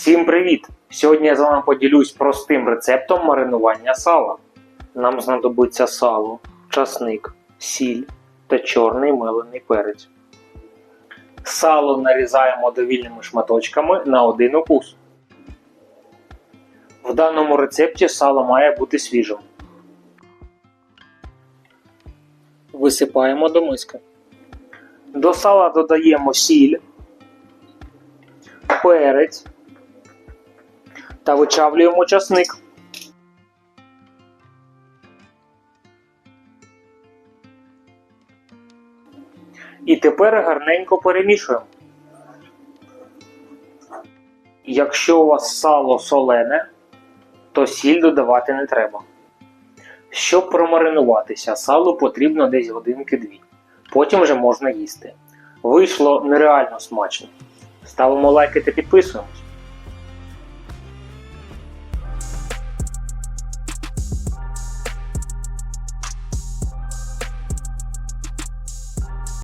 Всім привіт! Сьогодні я з вами поділюсь простим рецептом маринування сала. Нам знадобиться сало, часник, сіль та чорний мелений перець. Сало нарізаємо довільними шматочками на один укус. В даному рецепті сало має бути свіжим. Висипаємо до миски. До сала додаємо сіль, перець та вичавлюємо часник. І тепер гарненько перемішуємо. Якщо у вас сало солене, то сіль додавати не треба. Щоб промаринуватися, салу потрібно десь годинки дві. Потім вже можна їсти. Вийшло нереально смачно. Ставимо лайки та підписуємось.